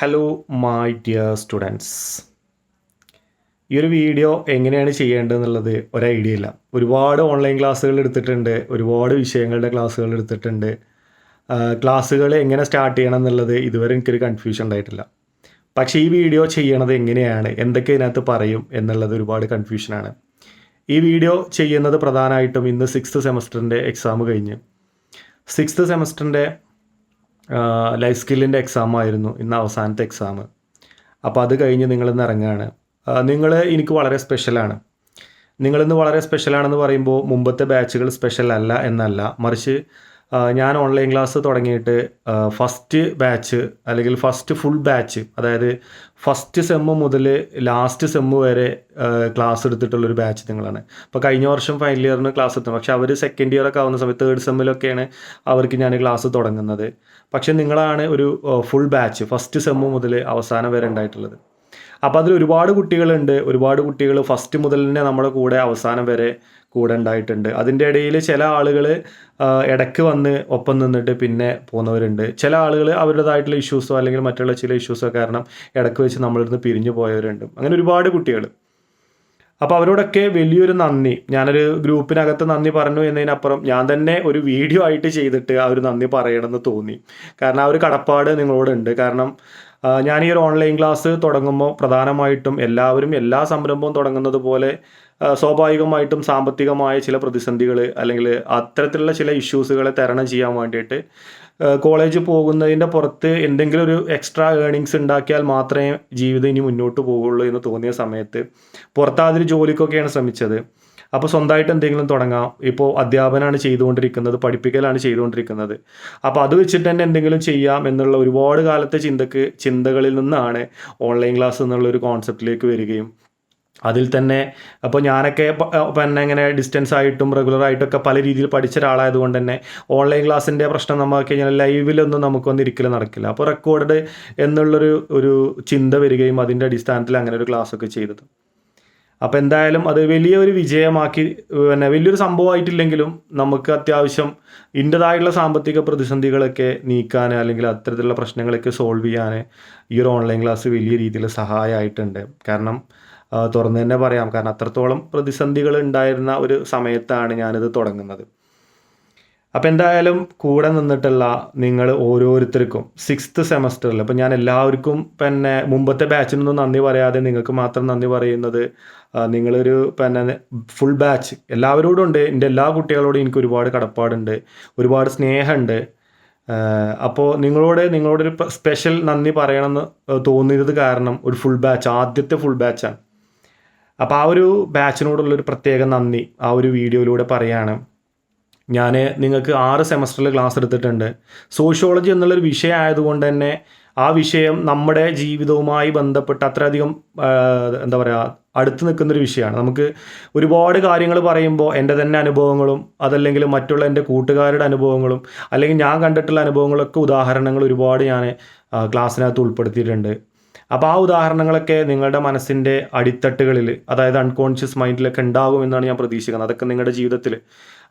Hello my dear students ഈ ഒരു video എങ്ങനെയാണ് ചെയ്യേണ്ടതെന്നുള്ളത് ഒരു ഐഡിയ ഇല്ല. ഒരുപാട് ഓൺലൈൻ ക്ലാസ്സുകൾ എടുത്തിട്ടുണ്ട് ഒരുപാട് വിഷയങ്ങളുടെ ക്ലാസ്സുകൾ എടുത്തിട്ടുണ്ട്. ക്ലാസ്സുകൾ എങ്ങനെ സ്റ്റാർട്ട് ചെയ്യണം എന്നുള്ളത് ഇതുവരെ എനിക്കൊരു കൺഫ്യൂഷൻ ഉണ്ടായിട്ടില്ല. പക്ഷേ ഈ വീഡിയോ ചെയ്യണത് എങ്ങനെയാണ് എന്തൊക്കെ ഇതിനകത്ത് പറയും എന്നുള്ളത് ഒരുപാട് കൺഫ്യൂഷനാണ് ഈ വീഡിയോ ചെയ്യുന്നത് പ്രധാനമായിട്ടും ഇന്ന് സിക്സ്ത് സെമസ്റ്ററിന്റെ എക്സാം കഴിഞ്ഞ്. സിക്സ്ത് സെമസ്റ്ററിന്റെ ലൈഫ് സ്കില്ലിന്റെ എക്സാം ആയിരുന്നു ഇന്ന് അവസാനത്തെ എക്സാം അപ്പോൾ അത് കഴിഞ്ഞ് നിങ്ങളിന്ന് ഇറങ്ങുകയാണ് നിങ്ങൾ എനിക്ക് വളരെ സ്പെഷ്യലാണ് നിങ്ങളിന്ന് വളരെ സ്പെഷ്യലാണെന്ന് പറയുമ്പോൾ മുമ്പത്തെ ബാച്ചുകൾ സ്പെഷ്യൽ അല്ല എന്നല്ല മറിച്ച് ഞാൻ ഓൺലൈൻ ക്ലാസ് തുടങ്ങിയിട്ട് ഫസ്റ്റ് ബാച്ച് അല്ലെങ്കിൽ ഫസ്റ്റ് ഫുൾ ബാച്ച് അതായത് ഫസ്റ്റ് സെമ്മ് മുതൽ ലാസ്റ്റ് സെമ്മ് വരെ ക്ലാസ് എടുത്തിട്ടുള്ളൊരു ബാച്ച് നിങ്ങളാണ്. അപ്പോൾ കഴിഞ്ഞ വർഷം ഫൈനൽ ഇയറിന് ക്ലാസ് എത്തും പക്ഷേ അവർ സെക്കൻഡ് ഇയർ ഒക്കെ ആവുന്ന സമയത്ത് തേർഡ് സെമ്മിലൊക്കെയാണ് അവർക്ക് ഞാൻ ക്ലാസ് തുടങ്ങുന്നത്. പക്ഷേ നിങ്ങളാണ് ഒരു ഫുൾ ബാച്ച് ഫസ്റ്റ് സെമ്മ് മുതൽ അവസാനം വരെ ഉണ്ടായിട്ടുള്ളത്. അപ്പോൾ അതിൽ ഒരുപാട് കുട്ടികളുണ്ട്. ഒരുപാട് കുട്ടികൾ ഫസ്റ്റ് മുതൽ തന്നെ നമ്മുടെ കൂടെ അവസാനം വരെ കൂടെ ഉണ്ടായിട്ടുണ്ട്. അതിന്റെ ഇടയിൽ ചില ആളുകൾ ഇടയ്ക്ക് വന്ന് ഒപ്പം നിന്നിട്ട് പിന്നെ പോകുന്നവരുണ്ട് ചില ആളുകൾ അവരുടേതായിട്ടുള്ള ഇഷ്യൂസോ അല്ലെങ്കിൽ മറ്റുള്ള ചില ഇഷ്യൂസോ കാരണം ഇടയ്ക്ക് വെച്ച് നമ്മളിരുന്ന് പിരിഞ്ഞു പോയവരുണ്ട്. അങ്ങനെ ഒരുപാട് കുട്ടികൾ. അപ്പോൾ അവരോടൊക്കെ വലിയൊരു നന്ദി. ഞാനൊരു ഗ്രൂപ്പിനകത്ത് നന്ദി പറഞ്ഞു എന്നതിനപ്പുറം ഞാൻ തന്നെ ഒരു വീഡിയോ ആയിട്ട് ചെയ്തിട്ട് ആ ഒരു നന്ദി പറയണമെന്ന് തോന്നി. കാരണം ആ ഒരു കടപ്പാട് നിങ്ങളോടുണ്ട്. കാരണം ഞാൻ ഈ ഒരു ഓൺലൈൻ ക്ലാസ് തുടങ്ങുമ്പോൾ പ്രധാനമായിട്ടും എല്ലാവരും എല്ലാ സംരംഭവും തുടങ്ങുന്നത് പോലെ സ്വാഭാവികമായിട്ടും സാമ്പത്തികമായ ചില പ്രതിസന്ധികൾ അല്ലെങ്കിൽ അത്തരത്തിലുള്ള ചില ഇഷ്യൂസുകളെ തരണം ചെയ്യാൻ വേണ്ടിയിട്ട് കോളേജ് പോകുന്നതിന്റെ പുറത്ത് എന്തെങ്കിലും ഒരു എക്സ്ട്രാ ഏണിങ്സ് ഉണ്ടാക്കിയാൽ മാത്രമേ ജീവിതം ഇനി മുന്നോട്ട് പോകുള്ളൂ എന്ന് തോന്നിയ സമയത്ത് പുറത്താതിരി ജോലിക്കൊക്കെയാണ് ശ്രമിച്ചത്. അപ്പോൾ സ്വന്തമായിട്ട് എന്തെങ്കിലും തുടങ്ങാം. ഇപ്പോൾ അധ്യാപനമാണ് ചെയ്തുകൊണ്ടിരിക്കുന്നത് പഠിപ്പിക്കലാണ് ചെയ്തുകൊണ്ടിരിക്കുന്നത്. അപ്പോൾ അത് വെച്ചിട്ട് തന്നെ എന്തെങ്കിലും ചെയ്യാം എന്നുള്ള ഒരുപാട് കാലത്തെ ചിന്തക്ക് ചിന്തകളിൽ നിന്നാണ് ഓൺലൈൻ ക്ലാസ് എന്നുള്ള ഒരു കോൺസെപ്റ്റിലേക്ക് വരികയും അതിൽ തന്നെ അപ്പോൾ ഞാനൊക്കെ പിന്നെ ഇങ്ങനെ ഡിസ്റ്റൻസ് ആയിട്ടും റെഗുലറായിട്ടൊക്കെ പല രീതിയിൽ പഠിച്ച ഒരാളായതുകൊണ്ട് തന്നെ ഓൺലൈൻ ക്ലാസ്സിന്റെ പ്രശ്നം നമ്മൾ കഴിഞ്ഞാൽ ലൈവിലൊന്നും നമുക്കൊന്നും ഇരിക്കലും നടക്കില്ല. അപ്പോൾ റെക്കോർഡ് എന്നുള്ളൊരു ഒരു ചിന്ത വരികയും അതിന്റെ അടിസ്ഥാനത്തിൽ അങ്ങനെ ഒരു ക്ലാസ് ഒക്കെ ചെയ്തത്. അപ്പോൾ എന്തായാലും അത് വലിയൊരു വിജയമാക്കി പിന്നെ വലിയൊരു സംഭവമായിട്ടില്ലെങ്കിലും നമുക്ക് അത്യാവശ്യം ഇന്റേതായിട്ടുള്ള സാമ്പത്തിക പ്രതിസന്ധികളൊക്കെ നീക്കാൻ അല്ലെങ്കിൽ അത്തരത്തിലുള്ള പ്രശ്നങ്ങളൊക്കെ സോൾവ് ചെയ്യാൻ ഈ ഒരു ഓൺലൈൻ ക്ലാസ് വലിയ രീതിയിൽ സഹായമായിട്ടുണ്ട്. കാരണം തുറന്ന് തന്നെ പറയാം. കാരണം അത്രത്തോളം പ്രതിസന്ധികൾ ഉണ്ടായിരുന്ന ഒരു സമയത്താണ് ഞാനിത് തുടങ്ങുന്നത്. അപ്പോൾ എന്തായാലും കൂടെ നിന്നിട്ടുള്ള നിങ്ങൾ ഓരോരുത്തർക്കും സിക്സ്ത് സെമസ്റ്ററിൽ അപ്പോൾ ഞാൻ എല്ലാവർക്കും പിന്നെ മുമ്പത്തെ ബാച്ചിനൊന്നും നന്ദി പറയാതെ നിങ്ങൾക്ക് മാത്രം നന്ദി പറയുന്നത് നിങ്ങളൊരു പിന്നെ ഫുൾ ബാച്ച് എല്ലാവരോടും ഉണ്ട്. എന്റെ എല്ലാ കുട്ടികളോടും എനിക്ക് ഒരുപാട് കടപ്പാടുണ്ട് ഒരുപാട് സ്നേഹമുണ്ട്. അപ്പോൾ നിങ്ങളോട് നിങ്ങളോടൊരു സ്പെഷ്യൽ നന്ദി പറയണമെന്ന് തോന്നിയത് കാരണം ഒരു ഫുൾ ബാച്ച് ആദ്യത്തെ ഫുൾ ബാച്ചാണ് അപ്പോൾ ആ ഒരു ബാച്ചിനോടുള്ളൊരു പ്രത്യേക നന്ദി ആ ഒരു വീഡിയോയിലൂടെ പറയാണ്. ഞാൻ നിങ്ങൾക്ക് ആറ് സെമസ്റ്ററിൽ ക്ലാസ് എടുത്തിട്ടുണ്ട്. സോഷ്യോളജി എന്നുള്ളൊരു വിഷയം ആയതുകൊണ്ട് തന്നെ ആ വിഷയം നമ്മുടെ ജീവിതവുമായി ബന്ധപ്പെട്ട് അത്രയധികം എന്താ പറയുക അടുത്ത് നിൽക്കുന്നൊരു വിഷയമാണ്. നമുക്ക് ഒരുപാട് കാര്യങ്ങൾ പറയുമ്പോൾ എന്റെ തന്നെ അനുഭവങ്ങളും അതല്ലെങ്കിൽ മറ്റുള്ള എന്റെ കൂട്ടുകാരുടെ അനുഭവങ്ങളും അല്ലെങ്കിൽ ഞാൻ കണ്ടിട്ടുള്ള അനുഭവങ്ങളൊക്കെ ഉദാഹരണങ്ങൾ ഒരുപാട് ഞാൻ ക്ലാസ്സിനകത്ത് ഉൾപ്പെടുത്തിയിട്ടുണ്ട്. അപ്പോൾ ആ ഉദാഹരണങ്ങളൊക്കെ നിങ്ങളുടെ മനസ്സിന്റെ അടിത്തട്ടുകളിൽ അതായത് അൺകോൺഷ്യസ് മൈൻഡിലൊക്കെ ഉണ്ടാകും എന്നാണ് ഞാൻ പ്രതീക്ഷിക്കുന്നത്. അതൊക്കെ നിങ്ങളുടെ ജീവിതത്തിൽ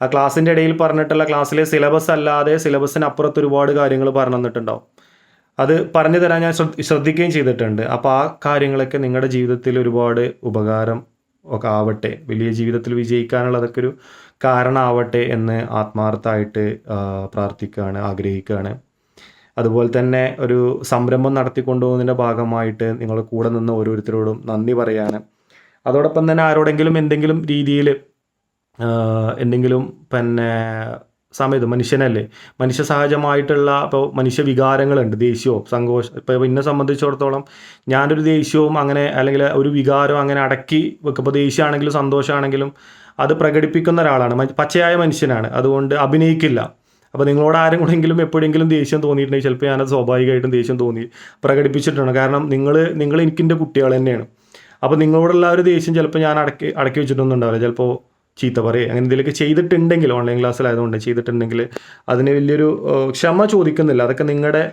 ആ ക്ലാസ്സിന്റെ ഇടയിൽ പറഞ്ഞിട്ടുള്ള ക്ലാസ്സിലെ സിലബസ് അല്ലാതെ സിലബസിന് അപ്പുറത്ത് ഒരുപാട് കാര്യങ്ങൾ പറഞ്ഞു തന്നിട്ടുണ്ടാവും. അത് പറഞ്ഞു തരാൻ ഞാൻ ശ്രദ്ധ- ശ്രദ്ധിക്കുകയും ചെയ്തിട്ടുണ്ട്. അപ്പോൾ ആ കാര്യങ്ങളൊക്കെ നിങ്ങളുടെ ജീവിതത്തിൽ ഒരുപാട് ഉപകാരം ഒക്കെ ആവട്ടെ വലിയ ജീവിതത്തിൽ വിജയിക്കാനുള്ളതൊക്കെ ഒരു കാരണമാവട്ടെ എന്ന് ആത്മാർത്ഥമായിട്ട് പ്രാർത്ഥിക്കുകയാണ് ആഗ്രഹിക്കുകയാണ്. അതുപോലെ തന്നെ ഒരു സംരംഭം നടത്തിക്കൊണ്ടുപോകുന്നതിന്റെ ഭാഗമായിട്ട് നിങ്ങൾ കൂടെ നിന്ന് ഓരോരുത്തരോടും നന്ദി പറയാൻ അതോടൊപ്പം തന്നെ ആരോടെങ്കിലും എന്തെങ്കിലും രീതിയിൽ എന്തെങ്കിലും പിന്നെ സമയത്ത് മനുഷ്യനല്ലേ മനുഷ്യ സഹജമായിട്ടുള്ള ഇപ്പോൾ മനുഷ്യ വികാരങ്ങളുണ്ട് ദേഷ്യവും സങ്കോഷം ഇപ്പോൾ എന്നെ സംബന്ധിച്ചിടത്തോളം ഞാനൊരു ദേഷ്യവും അങ്ങനെ അല്ലെങ്കിൽ ഒരു വികാരം അങ്ങനെ അടക്കി വെക്കും. ഇപ്പോൾ ദേഷ്യമാണെങ്കിലും സന്തോഷമാണെങ്കിലും അത് പ്രകടിപ്പിക്കുന്ന ഒരാളാണ്. പച്ചയായ മനുഷ്യനാണ്. അതുകൊണ്ട് അഭിനയിക്കില്ല. അപ്പോൾ നിങ്ങളോട് ആരും കൂടെങ്കിലും എപ്പോഴെങ്കിലും ദേഷ്യം തോന്നിയിട്ടുണ്ടെങ്കിൽ ചിലപ്പോൾ ഞാനത് സ്വാഭാവികമായിട്ടും ദേഷ്യം തോന്നി. പ്രകടിപ്പിച്ചിട്ടുണ്ട്. കാരണം നിങ്ങൾ നിങ്ങൾ എനിക്കെന്റെ കുട്ടികൾ തന്നെയാണ്. അപ്പോൾ നിങ്ങളോടുള്ള ഒരു ദേഷ്യം ചിലപ്പോൾ ഞാൻ അടക്കി അടക്കി വെച്ചിട്ടൊന്നും ചിലപ്പോൾ ചീത്ത പറയുക അങ്ങനെ എന്തെങ്കിലുമൊക്കെ ചെയ്തിട്ടുണ്ടെങ്കിൽ ഓൺലൈൻ ക്ലാസ്സിലായതുകൊണ്ട് ചെയ്തിട്ടുണ്ടെങ്കിൽ അതിന് വലിയൊരു ക്ഷമ ചോദിക്കുന്നില്ല. അതൊക്കെ നിങ്ങളുടെ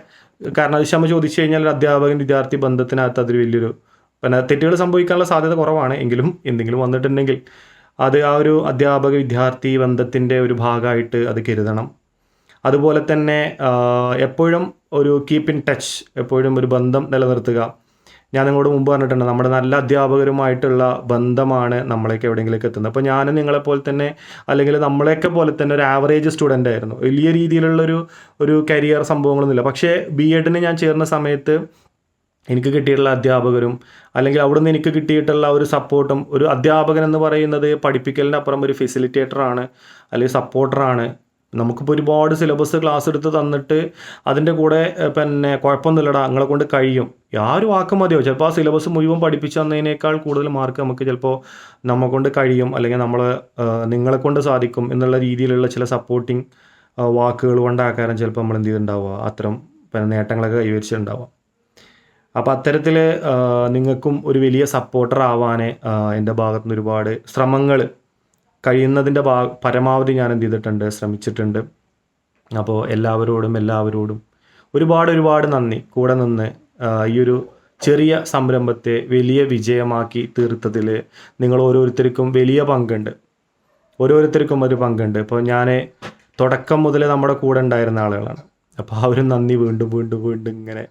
കാരണം അത് ക്ഷമ ചോദിച്ചു കഴിഞ്ഞാൽ അധ്യാപകൻ വിദ്യാർത്ഥി ബന്ധത്തിനകത്ത് അതൊരു വലിയൊരു പിന്നെ തെറ്റുകൾ സംഭവിക്കാനുള്ള സാധ്യത കുറവാണ്. എങ്കിലും എന്തെങ്കിലും വന്നിട്ടുണ്ടെങ്കിൽ അത് ആ ഒരു അധ്യാപക വിദ്യാർത്ഥി ബന്ധത്തിന്റെ ഒരു ഭാഗമായിട്ട് അത് കരുതണം. അതുപോലെ തന്നെ എപ്പോഴും ഒരു കീപ്പ് ഇൻ ടച്ച് എപ്പോഴും ഒരു ബന്ധം നിലനിർത്തുക. ഞാൻ നിങ്ങളോട് മുമ്പ് പറഞ്ഞിട്ടുണ്ട് നമ്മുടെ നല്ല അധ്യാപകരുമായിട്ടുള്ള ബന്ധമാണ് നമ്മളേക്ക് എവിടെയെങ്കിലൊക്കെ എത്തുന്നത്. അപ്പോൾ ഞാനും നിങ്ങളെപ്പോലെ തന്നെ അല്ലെങ്കിൽ നമ്മളെയൊക്കെ പോലെ തന്നെ ഒരു ആവറേജ് സ്റ്റുഡന്റ് ആയിരുന്നു. വലിയ രീതിയിലുള്ളൊരു ഒരു കരിയർ സംഭവങ്ങളൊന്നുമില്ല. പക്ഷേ ബി എഡിന് ഞാൻ ചേർന്ന സമയത്ത് എനിക്ക് കിട്ടിയിട്ടുള്ള അധ്യാപകരും അല്ലെങ്കിൽ അവിടെ നിന്ന് എനിക്ക് കിട്ടിയിട്ടുള്ള ഒരു സപ്പോർട്ടും ഒരു അധ്യാപകൻ എന്ന് പറയുന്നത് പഠിപ്പിക്കലിന്റെ അപ്പുറം ഒരു ഫെസിലിറ്റേറ്ററാണ് അല്ലെങ്കിൽ സപ്പോർട്ടറാണ് നമുക്കിപ്പോൾ ഒരുപാട് സിലബസ് ക്ലാസ് എടുത്ത് തന്നിട്ട് അതിന്റെ കൂടെ പിന്നെ കുഴപ്പമൊന്നുമില്ലടാ നിങ്ങളെ കൊണ്ട് കഴിയും. ആ ഒരു വാക്ക് മതിയോ? ചിലപ്പോൾ ആ സിലബസ് മുഴുവൻ പഠിപ്പിച്ചു തന്നതിനേക്കാൾ കൂടുതൽ മാർക്ക് നമുക്ക് ചിലപ്പോൾ നമ്മെ കൊണ്ട് കഴിയും അല്ലെങ്കിൽ നമ്മൾ നിങ്ങളെ കൊണ്ട് സാധിക്കും എന്നുള്ള രീതിയിലുള്ള ചില സപ്പോർട്ടിങ് വാക്കുകൾ കൊണ്ടാക്കാനും ചിലപ്പോൾ നമ്മൾ എന്ത് ചെയ്തിട്ടുണ്ടാവുക അത്തരം പിന്നെ നേട്ടങ്ങളൊക്കെ കൈവരിച്ചിട്ടുണ്ടാവുക. അപ്പോൾ അത്തരത്തിൽ നിങ്ങൾക്കും ഒരു വലിയ സപ്പോർട്ടർ ആവാൻ എന്റെ ഭാഗത്തുനിന്ന് ഒരുപാട് ശ്രമങ്ങൾ കഴിയുന്നതിന്റെ ഭാ പരമാവധി ഞാൻ എന്ത് ചെയ്തിട്ടുണ്ട് ശ്രമിച്ചിട്ടുണ്ട്. അപ്പോൾ എല്ലാവരോടും എല്ലാവരോടും ഒരുപാട് ഒരുപാട് നന്ദി. കൂടെ നിന്ന് ഈ ഒരു ചെറിയ സംരംഭത്തെ വലിയ വിജയമാക്കി തീർത്തതിൽ നിങ്ങൾ ഓരോരുത്തർക്കും വലിയ പങ്കുണ്ട്. ഓരോരുത്തർക്കും ഒരു പങ്കുണ്ട്. ഇപ്പോൾ ഞാൻ തുടക്കം മുതൽ നമ്മുടെ കൂടെ ഉണ്ടായിരുന്ന ആളുകളാണ്. അപ്പോൾ ഒരു നന്ദി വീണ്ടും വീണ്ടും വീണ്ടും ഇങ്ങനെ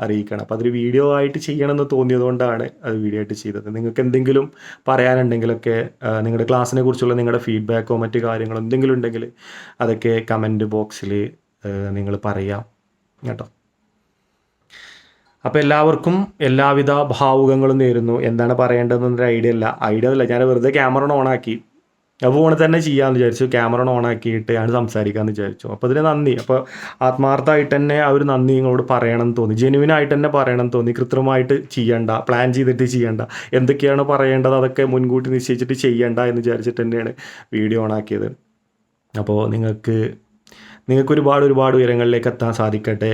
അറിയിക്കണം. അപ്പോൾ അതൊരു വീഡിയോ ആയിട്ട് ചെയ്യണമെന്ന് തോന്നിയതുകൊണ്ടാണ് അത് വീഡിയോ ആയിട്ട് ചെയ്തത്. നിങ്ങൾക്ക് എന്തെങ്കിലും പറയാനുണ്ടെങ്കിലൊക്കെ നിങ്ങളുടെ ക്ലാസ്സിനെ കുറിച്ചുള്ള നിങ്ങളുടെ ഫീഡ്ബാക്കോ മറ്റ് കാര്യങ്ങളോ എന്തെങ്കിലും ഉണ്ടെങ്കിൽ അതൊക്കെ കമന്റ് ബോക്സിൽ നിങ്ങൾ പറയാം കേട്ടോ. അപ്പോൾ എല്ലാവർക്കും എല്ലാവിധ ഭാവുകങ്ങളും നേരുന്നു. എന്താണ് പറയേണ്ടതെന്നൊരു ഐഡിയ അല്ല. ഐഡിയ അല്ല. ഞാൻ വെറുതെ ക്യാമറ ഓണാക്കി അപ്പോൾ ഫോണിൽ തന്നെ ചെയ്യാമെന്ന് വിചാരിച്ചു. ക്യാമറ ഓൺ ഓണാക്കിയിട്ട് ഞാൻ സംസാരിക്കാമെന്ന് വിചാരിച്ചു. അപ്പോൾ അതിന് നന്ദി. അപ്പോൾ ആത്മാർത്ഥമായിട്ട് തന്നെ ഒരു നന്ദി നിങ്ങളോട് പറയണം എന്ന് തോന്നി. ജെനുവിൻ ആയിട്ട് തന്നെ പറയണം എന്ന് തോന്നി. കൃത്രിമമായിട്ട് ചെയ്യണ്ട. പ്ലാൻ ചെയ്തിട്ട് ചെയ്യണ്ട. എന്തൊക്കെയാണ് പറയേണ്ടത്? അതൊക്കെ മുൻകൂട്ടി നിശ്ചയിച്ചിട്ട് ചെയ്യണ്ട എന്ന് വിചാരിച്ചിട്ട് തന്നെയാണ് വീഡിയോ ഓണാക്കിയത്. അപ്പോൾ നിങ്ങൾക്ക് നിങ്ങൾക്ക് ഒരുപാട് ഒരുപാട് ഉയരങ്ങളിലേക്ക് എത്താൻ സാധിക്കട്ടെ.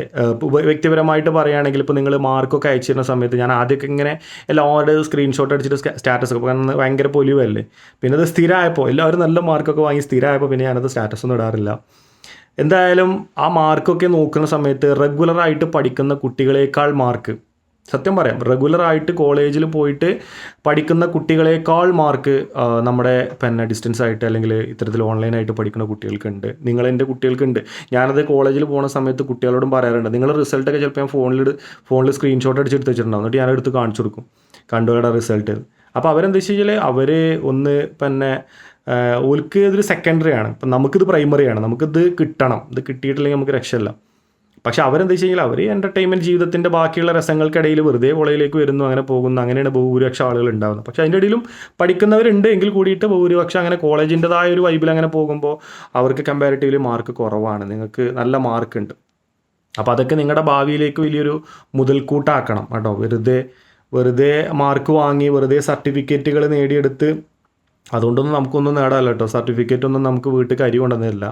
വ്യക്തിപരമായിട്ട് പറയുകയാണെങ്കിൽ ഇപ്പോൾ നിങ്ങൾ മാർക്കൊക്കെ അയച്ചിരുന്ന സമയത്ത് ഞാൻ ആദ്യമൊക്കെ ഇങ്ങനെ എല്ലാവരുടെ സ്ക്രീൻഷോട്ട് അടിച്ചിട്ട് സ്റ്റാറ്റസ് ഒക്കെ കാരണം ഭയങ്കര പൊലിവല്ലേ. പിന്നെ അത് സ്ഥിരമായപ്പോൾ എല്ലാവരും നല്ല മാർക്കൊക്കെ വാങ്ങി സ്ഥിരമായപ്പോൾ പിന്നെ ഞാനത് സ്റ്റാറ്റസ് ഒന്നും ഇടാറില്ല. എന്തായാലും ആ മാർക്കൊക്കെ നോക്കുന്ന സമയത്ത് റെഗുലറായിട്ട് പഠിക്കുന്ന കുട്ടികളേക്കാൾ മാർക്ക് സത്യം പറയാം റെഗുലറായിട്ട് കോളേജിൽ പോയിട്ട് പഠിക്കുന്ന കുട്ടികളെക്കാൾ മാർക്ക് നമ്മുടെ പിന്നെ ഡിസ്റ്റൻസ് ആയിട്ട് അല്ലെങ്കിൽ ഇത്തരത്തിൽ ഓൺലൈനായിട്ട് പഠിക്കുന്ന കുട്ടികൾക്കുണ്ട്. നിങ്ങൾ എന്റെ കുട്ടികൾക്കുണ്ട്. ഞാനത് കോളേജിൽ പോകുന്ന സമയത്ത് കുട്ടികളോടും പറയാറുണ്ട് നിങ്ങൾ റിസൾട്ടൊക്കെ ചിലപ്പോൾ ഞാൻ ഫോണിൽ ഫോണിൽ സ്ക്രീൻഷോട്ട് അടിച്ചെടുത്ത് വെച്ചിട്ടുണ്ടാവും. എന്നിട്ട് ഞാനെടുത്ത് കാണിച്ചു കൊടുക്കും. കണ്ടുകളുടെ റിസൾട്ട് അപ്പോൾ അവരെന്താ വെച്ച് കഴിഞ്ഞാൽ അവർ ഒന്ന് പിന്നെ ഓൽക്ക് ഇതൊരു സെക്കൻഡറി ആണ്. ഇപ്പം നമുക്കിത് പ്രൈമറി ആണ്. നമുക്കിത് കിട്ടണം. ഇത് കിട്ടിയിട്ടില്ലെങ്കിൽ നമുക്ക് രക്ഷയില്ല. പക്ഷെ അവരെന്താ വെച്ച് കഴിഞ്ഞാൽ അവർ എന്റർടൈൻമെന്റ് ജീവിതത്തിന്റെ ബാക്കിയുള്ള രസങ്ങൾക്കിടയിൽ വെറുതെ കോളേജിലേക്ക് വരുന്നു അങ്ങനെ പോകുന്നു അങ്ങനെയാണ് ഭൂരിപക്ഷം ആളുകൾ ഉണ്ടാകുന്നത് പക്ഷെ അതിന്റെ ഇടയിലും പഠിക്കുന്നവരുണ്ട് എങ്കിൽ കൂടിയിട്ട് ഭൂരിപക്ഷം അങ്ങനെ കോളേജിന്റെതായ ഒരു വൈബിൽ അങ്ങനെ പോകുമ്പോൾ അവർക്ക് കമ്പാരിറ്റീവ്ലി മാർക്ക് കുറവാണ്. നിങ്ങൾക്ക് നല്ല മാർക്ക് ഉണ്ട്. അപ്പോൾ അതൊക്കെ നിങ്ങളുടെ ഭാവിയിലേക്ക് വലിയൊരു മുതൽക്കൂട്ടാക്കണം കേട്ടോ. വെറുതെ വെറുതെ മാർക്ക് വാങ്ങി വെറുതെ സർട്ടിഫിക്കറ്റുകൾ നേടിയെടുത്ത് അതുകൊണ്ടൊന്നും നമുക്കൊന്നും നേടാമല്ലോ കേട്ടോ. സർട്ടിഫിക്കറ്റ് ഒന്നും നമുക്ക് വീട്ടിൽ കരി കൊണ്ടുവന്നില്ല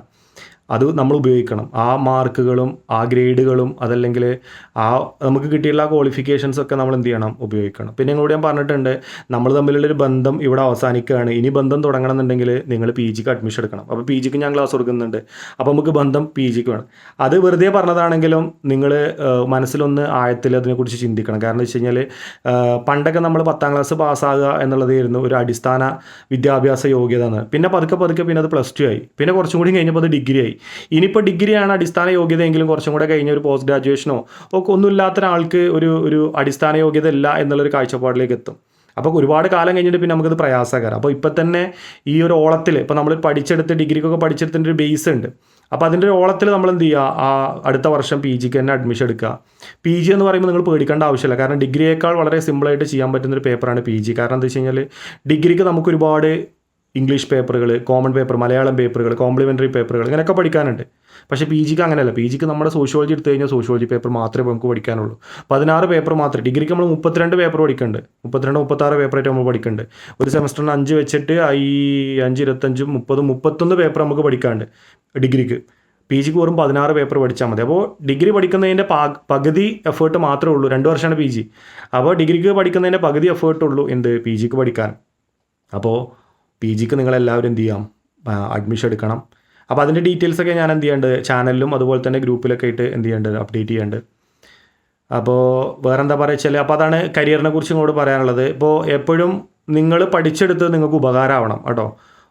അത് നമ്മൾ ഉപയോഗിക്കണം. ആ മാർക്കുകളും ആ ഗ്രേഡുകളും അതല്ലെങ്കിൽ ആ നമുക്ക് കിട്ടിയുള്ള ക്വാളിഫിക്കേഷൻസ് ഒക്കെ നമ്മൾ എന്ത് ചെയ്യണം? ഉപയോഗിക്കണം. പിന്നെ നിങ്ങളോട് ഞാൻ പറഞ്ഞിട്ടുണ്ട് നമ്മൾ തമ്മിലുള്ളൊരു ബന്ധം ഇവിടെ അവസാനിക്കുകയാണ്. ഇനി ബന്ധം തുടങ്ങണം എന്നുണ്ടെങ്കിൽ നിങ്ങൾ പി ജിക്ക് അഡ്മിഷൻ എടുക്കണം. അപ്പോൾ പി ജിക്ക് ഞാൻ ക്ലാസ് കൊടുക്കുന്നുണ്ട്. അപ്പോൾ നമുക്ക് ബന്ധം പി ജിക്ക് വേണം. അത് വെറുതെ പറഞ്ഞതാണെങ്കിലും നിങ്ങൾ മനസ്സിലൊന്ന് ആഴത്തിൽ അതിനെക്കുറിച്ച് ചിന്തിക്കണം. കാരണം വെച്ച് കഴിഞ്ഞാൽ പണ്ടൊക്കെ നമ്മൾ പത്താം ക്ലാസ് പാസ്സാകുക എന്നുള്ളതായിരുന്നു ഒരു അടിസ്ഥാന വിദ്യാഭ്യാസ യോഗ്യത എന്ന്. പിന്നെ പതുക്കെ പതുക്കെ പിന്നെ അത് പ്ലസ് ടു ആയി. പിന്നെ കുറച്ചും കൂടി കഴിഞ്ഞപ്പോൾ അത് ഡിഗ്രി ആയി. ഇനിയിപ്പോൾ ഡിഗ്രിയാണ് അടിസ്ഥാന യോഗ്യത എങ്കിലും കുറച്ചും കൂടെ കഴിഞ്ഞ ഒരു പോസ്റ്റ് ഗ്രാജുവേഷനോ ഒക്കെ ഒന്നുമില്ലാത്ത ഒരാൾക്ക് ഒരു ഒരു അടിസ്ഥാന യോഗ്യത ഇല്ല എന്നുള്ളൊരു കാഴ്ചപ്പാടിലേക്ക് എത്തും. അപ്പോൾ ഒരുപാട് കാലം കഴിഞ്ഞിട്ട് പിന്നെ നമുക്കത് പ്രയാസകരം. അപ്പോൾ ഇപ്പം തന്നെ ഈ ഒരു ഓളത്തിൽ ഇപ്പോൾ നമ്മൾ പഠിച്ചെടുത്ത് ഡിഗ്രിക്കൊക്കെ പഠിച്ചെടുത്തിന്റെ ഒരു ബേസ് ഉണ്ട്. അപ്പോൾ അതിന്റെ ഒരു ഓളത്തിൽ നമ്മൾ എന്ത് ചെയ്യുക ആ അടുത്ത വർഷം പി ജിക്ക് തന്നെ അഡ്മിഷൻ എടുക്കുക. പി ജി എന്ന് പറയുമ്പോൾ നിങ്ങൾ പേടിക്കേണ്ട ആവശ്യമില്ല. കാരണം ഡിഗ്രിയേക്കാൾ വളരെ സിമ്പിളായിട്ട് ചെയ്യാൻ പറ്റുന്നൊരു പേപ്പറാണ് പി ജി കാരണം എന്താ വെച്ച് കഴിഞ്ഞാൽ ഡിഗ്രിക്ക് നമുക്ക് ഒരുപാട് ഇംഗ്ലീഷ് പേപ്പറുകൾ കോമൺ പേപ്പർ മലയാളം പേപ്പറുകൾ കോംപ്ലിമെന്ററി പേപ്പറുകൾ ഇങ്ങനെയൊക്കെ പഠിക്കാനുണ്ട്. പക്ഷേ പി ജിക്ക് അങ്ങനെയല്ല. പി ജിക്ക് നമ്മുടെ സോഷ്യോളജി എടുത്തു കഴിഞ്ഞാൽ സോഷ്യോളജി പേപ്പർ മാത്രമേ നമുക്ക് പഠിക്കാനുള്ളൂ. പതിനാറ് പേപ്പർ മാത്രമേ ഡിഗ്രിക്ക് നമ്മൾ മുപ്പത്തിരണ്ട് പേപ്പർ പഠിക്കുന്നുണ്ട്. മുപ്പത്തിരണ്ട് മുപ്പത്താറ് പേപ്പറായിട്ട് നമ്മൾ പഠിക്കുന്നുണ്ട്. ഒരു സെമസ്റ്ററിന് അഞ്ച് വെച്ചിട്ട് ഈ അഞ്ച് ഇരുപത്തഞ്ചും മുപ്പതും മുപ്പത്തൊന്ന് പേപ്പർ നമുക്ക് പഠിക്കാനുണ്ട് ഡിഗ്രിക്ക്. പി ജിക്ക് വെറും പതിനാറ് പേപ്പർ പഠിച്ചാൽ മതി. അപ്പോൾ ഡിഗ്രി പഠിക്കുന്നതിന്റെ പകുതി എഫേർട്ട് മാത്രമേ ഉള്ളൂ. രണ്ട് വർഷമാണ് പി ജി. അപ്പോൾ ഡിഗ്രിക്ക് പഠിക്കുന്നതിന്റെ പകുതി എഫേർട്ട് ഉള്ളൂ എന്ത്? പി ജിക്ക് പഠിക്കാൻ. അപ്പോൾ പി ജിക്ക് നിങ്ങളെല്ലാവരും എന്ത് ചെയ്യാം? അഡ്മിഷൻ എടുക്കണം. അപ്പോൾ അതിന്റെ ഡീറ്റെയിൽസൊക്കെ ഞാൻ എന്ത് ചെയ്യേണ്ടത് ചാനലിലും അതുപോലെ തന്നെ ഗ്രൂപ്പിലൊക്കെ ആയിട്ട് എന്ത് ചെയ്യേണ്ടത് അപ്ഡേറ്റ് ചെയ്യേണ്ടത് അപ്പോൾ വേറെന്താ പറയുക വെച്ചാൽ അപ്പോൾ അതാണ് കരിയറിനെ കുറിച്ച് ഇങ്ങോട്ട് പറയാനുള്ളത്. ഇപ്പോൾ എപ്പോഴും നിങ്ങൾ പഠിച്ചെടുത്ത് നിങ്ങൾക്ക് ഉപകാരമാവണം കേട്ടോ.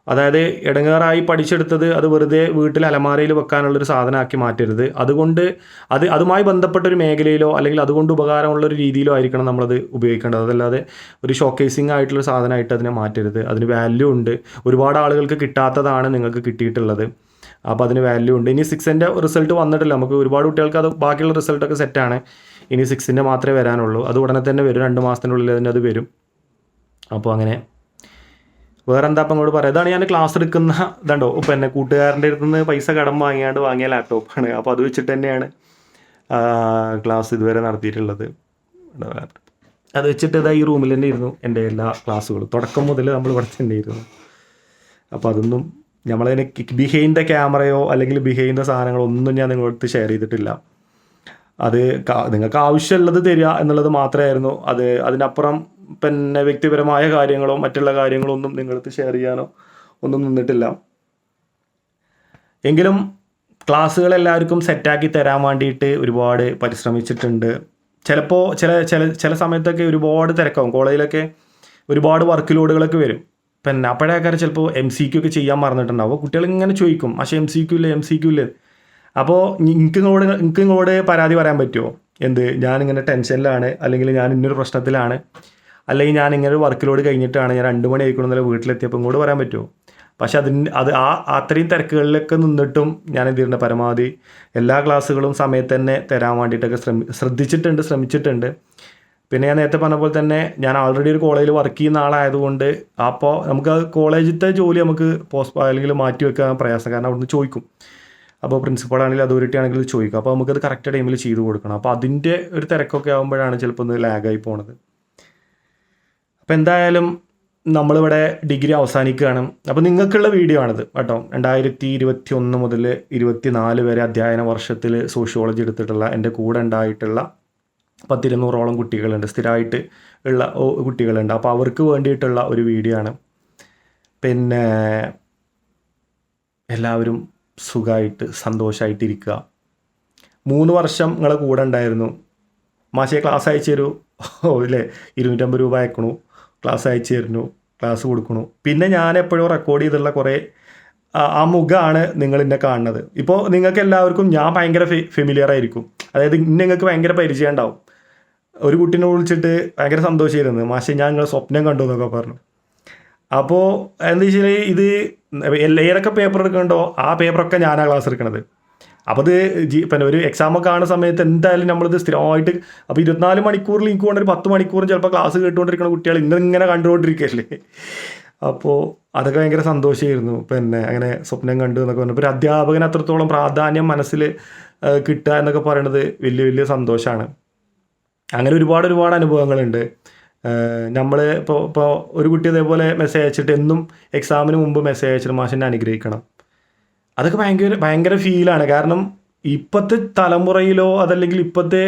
അതായത് ഇടങ്ങേറായി പഠിച്ചെടുത്തത് അത് വെറുതെ വീട്ടിൽ അലമാരയിൽ വെക്കാനുള്ളൊരു സാധനമാക്കി മാറ്റരുത്. അതുകൊണ്ട് അത് അതുമായി ബന്ധപ്പെട്ട ഒരു മേഖലയിലോ അല്ലെങ്കിൽ അതുകൊണ്ട് ഉപകാരമുള്ള ഒരു രീതിയിലോ ആയിരിക്കണം നമ്മളത് ഉപയോഗിക്കേണ്ടത്. അതല്ലാതെ ഒരു ഷോക്കേസിംഗ് ആയിട്ടുള്ള സാധനമായിട്ട് അതിനെ മാറ്റരുത്. അതിന് വാല്യൂ ഉണ്ട്. ഒരുപാട് ആളുകൾക്ക് കിട്ടാത്തതാണ് നിങ്ങൾക്ക് കിട്ടിയിട്ടുള്ളത്. അപ്പോൾ അതിന് വാല്യൂ ഉണ്ട്. ഇനി സിക്സിന്റെ റിസൾട്ട് വന്നിട്ടില്ല? നമുക്ക് ഒരുപാട് കുട്ടികൾക്ക് അത് ബാക്കിയുള്ള റിസൾട്ടൊക്കെ സെറ്റാണ് ഇനി സിക്സിന്റെ മാത്രമേ വരാനുള്ളൂ. അത് ഉടനെ തന്നെ വരും. രണ്ട് മാസത്തിനുള്ളിൽ തന്നെ അത് വരും. അപ്പോൾ അങ്ങനെ വേറെ എന്താ അപ്പം ഇങ്ങോട്ട് പറയാം? ഇതാണ് ഞാൻ ക്ലാസ് എടുക്കുന്ന ഇതുണ്ടോ ഇപ്പം എന്നെ കൂട്ടുകാരന്റെ അടുത്ത് നിന്ന് പൈസ കടം വാങ്ങിയാണ്ട് വാങ്ങിയ ലാപ്ടോപ്പാണ് അപ്പോൾ അത് വെച്ചിട്ട് തന്നെയാണ് ക്ലാസ് ഇതുവരെ നടത്തിയിട്ടുള്ളത്. അത് വെച്ചിട്ട് ഇതാ ഈ റൂമിൽ തന്നെ ഇരുന്നു. എന്റെ എല്ലാ ക്ലാസ്സുകളും തുടക്കം മുതൽ നമ്മൾ ഇവിടെ തന്നെ ഇരുന്നു. അപ്പോൾ അതൊന്നും നമ്മളതിന് ബിഹൈൻഡ് ദ ക്യാമറയോ അല്ലെങ്കിൽ ബിഹൈൻഡ് ദ സാധനങ്ങളോ ഒന്നും ഞാൻ നിങ്ങളടുത്ത് ഷെയർ ചെയ്തിട്ടില്ല. അത് നിങ്ങൾക്ക് ആവശ്യമുള്ളത് തരിക എന്നുള്ളത് മാത്രമായിരുന്നു. അത് അതിനപ്പുറം പിന്നെ വ്യക്തിപരമായ കാര്യങ്ങളോ മറ്റുള്ള കാര്യങ്ങളോ ഒന്നും നിങ്ങളടുത്ത് ഷെയർ ചെയ്യാനോ ഒന്നും നിന്നിട്ടില്ല. എങ്കിലും ക്ലാസ്സുകൾ എല്ലാവർക്കും സെറ്റാക്കി തരാൻ വേണ്ടിയിട്ട് ഒരുപാട് പരിശ്രമിച്ചിട്ടുണ്ട്. ചിലപ്പോൾ ചില ചില ചില സമയത്തൊക്കെ ഒരുപാട് തിരക്കാവും. കോളേജിലൊക്കെ ഒരുപാട് വർക്ക് ലോഡുകളൊക്കെ വരും. പിന്നെ അപ്പോഴേക്കാരം ചിലപ്പോൾ എം സി ക്യു ഒക്കെ ചെയ്യാൻ മറന്നിട്ടുണ്ടാവും അപ്പോൾ കുട്ടികൾ ഇങ്ങനെ ചോദിക്കും പക്ഷേ എം സി ക്യു ഇല്ല? എം സി ക്യു ഇല്ല? അപ്പോൾ എനിക്ക് ഇങ്ങോട്ട് എനിക്ക് ഇങ്ങോട്ട് പരാതി പറയാൻ പറ്റുമോ എന്ത്? ഞാനിങ്ങനെ ടെൻഷനിലാണ് അല്ലെങ്കിൽ ഞാൻ ഇന്നൊരു പ്രശ്നത്തിലാണ്. അല്ലെങ്കിൽ ഞാൻ ഇങ്ങനെ ഒരു വർക്ക് ലോഡ് കഴിഞ്ഞിട്ടാണ് ഞാൻ രണ്ട് മണി ആയിക്കൊണ്ടെന്നല്ല വീട്ടിലെത്തിയപ്പോൾ ഇങ്ങോട്ട് പറയാൻ പറ്റുമോ? പക്ഷെ അതിന് അത് ആ അത്രയും തിരക്കുകളിലൊക്കെ നിന്നിട്ടും ഞാൻ എന്ത് ചെയ്യുന്നുണ്ട് പരമാവധി എല്ലാ ക്ലാസ്സുകളും സമയത്ത് തന്നെ തരാൻ വേണ്ടിയിട്ടൊക്കെ ശ്രമി ശ്രദ്ധിച്ചിട്ടുണ്ട് ശ്രമിച്ചിട്ടുണ്ട്. പിന്നെ ഞാൻ നേരത്തെ പറഞ്ഞ പോലെ തന്നെ ഞാൻ ആൾറെഡി ഒരു കോളേജിൽ വർക്ക് ചെയ്യുന്ന ആളായതുകൊണ്ട് അപ്പോൾ നമുക്ക് കോളേജിലത്തെ ജോലി നമുക്ക് പോസ്റ്റ് അല്ലെങ്കിൽ മാറ്റി വെക്കാൻ പ്രയാസം. കാരണം അവിടുന്ന് ചോദിക്കും. അപ്പോൾ പ്രിൻസിപ്പൾ ആണെങ്കിൽ അതോറിറ്റി ആണെങ്കിൽ ചോദിക്കും. അപ്പോൾ നമുക്കത് കറക്റ്റ് ടൈമിൽ ചെയ്തു കൊടുക്കണം. അപ്പോൾ അതിന്റെ ഒരു തിരക്കൊക്കെ ആകുമ്പോഴാണ് ചിലപ്പോൾ ഒന്ന് ലാഗായി പോണത്. അപ്പോൾ എന്തായാലും നമ്മളിവിടെ ഡിഗ്രി അവസാനിക്കുകയാണ്. അപ്പോൾ നിങ്ങൾക്കുള്ള വീഡിയോ ആണിത് കേട്ടോ. രണ്ടായിരത്തി ഇരുപത്തി ഒന്ന് മുതൽ ഇരുപത്തി നാല് വരെ അധ്യയന വർഷത്തിൽ സോഷ്യോളജി എടുത്തിട്ടുള്ള എന്റെ കൂടെ ഉണ്ടായിട്ടുള്ള പത്തിരുന്നൂറോളം കുട്ടികളുണ്ട്. സ്ഥിരമായിട്ട് ഉള്ള കുട്ടികളുണ്ട്. അപ്പോൾ അവർക്ക് വേണ്ടിയിട്ടുള്ള ഒരു വീഡിയോ ആണ്. പിന്നെ എല്ലാവരും സുഖമായിട്ട് സന്തോഷമായിട്ടിരിക്കുക. മൂന്ന് വർഷം നിങ്ങളെ കൂടെ ഉണ്ടായിരുന്നു. മാഷെ ക്ലാസ് അയച്ചു തരൂ ഓ ഇല്ലേ? ഇരുന്നൂറ്റമ്പത് രൂപ അയക്കണു. ക്ലാസ് അയച്ചു തരുന്നു ക്ലാസ് കൊടുക്കണു പിന്നെ ഞാൻ എപ്പോഴും റെക്കോർഡ് ചെയ്തിട്ടുള്ള കുറേ ആ- മുഖമാണ് നിങ്ങൾ എന്നെ കാണുന്നത്. ഇപ്പോൾ നിങ്ങൾക്ക് എല്ലാവർക്കും ഞാൻ ഭയങ്കര ഫെമിലിയർ ആയിരിക്കും. അതായത് നിങ്ങൾക്ക് ഭയങ്കര പരിചയം ഉണ്ടാവും. ഒരു കുട്ടീനെ വിളിച്ചിട്ട് ഭയങ്കര സന്തോഷമായിരുന്നു മാഷെ ഞാൻ നിങ്ങളെ സ്വപ്നം കണ്ടു എന്നൊക്കെ പറഞ്ഞു. അപ്പോൾ എന്താ വെച്ചാൽ ഇത് ഏതൊക്കെ പേപ്പർ എടുക്കണ്ടോ ആ പേപ്പറൊക്കെ ഞാനാണ് ക്ലാസ് എടുക്കണത്. അപ്പോൾ അത് പിന്നെ ഒരു എക്സാമൊക്കെ കാണുന്ന സമയത്ത് എന്തായാലും നമ്മളിത് സ്ഥിരമായിട്ട് അപ്പോൾ ഇരുപത്തിനാല് മണിക്കൂറിൽ എനിക്ക് കൊണ്ട് ഒരു പത്ത് മണിക്കൂറും ചിലപ്പോൾ ക്ലാസ് കേട്ടുകൊണ്ടിരിക്കുന്ന കുട്ടികൾ ഇന്നിങ്ങനെ കണ്ടുകൊണ്ടിരിക്കുകയല്ലേ അപ്പോൾ അതൊക്കെ ഭയങ്കര സന്തോഷമായിരുന്നു പിന്നെ അങ്ങനെ സ്വപ്നം കണ്ടു എന്നൊക്കെ പറഞ്ഞു. ഒരു അധ്യാപകന് അത്രത്തോളം പ്രാധാന്യം മനസ്സിൽ കിട്ടുക എന്നൊക്കെ പറയുന്നത് വലിയ വലിയ സന്തോഷമാണ് അങ്ങനെ ഒരുപാട് ഒരുപാട് അനുഭവങ്ങളുണ്ട്. നമ്മൾ ഇപ്പോൾ ഇപ്പോൾ ഒരു കുട്ടി ഇതേപോലെ മെസ്സേജ് അയച്ചിട്ട് എന്നും എക്സാമിന് മുമ്പ് മെസ്സേജ് അയച്ചിട്ട് മാഷിനെ അനുഗ്രഹിക്കണം. അതൊക്കെ ഭയങ്കര ഭയങ്കര ഫീലാണ് കാരണം ഇപ്പോഴത്തെ തലമുറയിലോ അതല്ലെങ്കിൽ ഇപ്പോഴത്തെ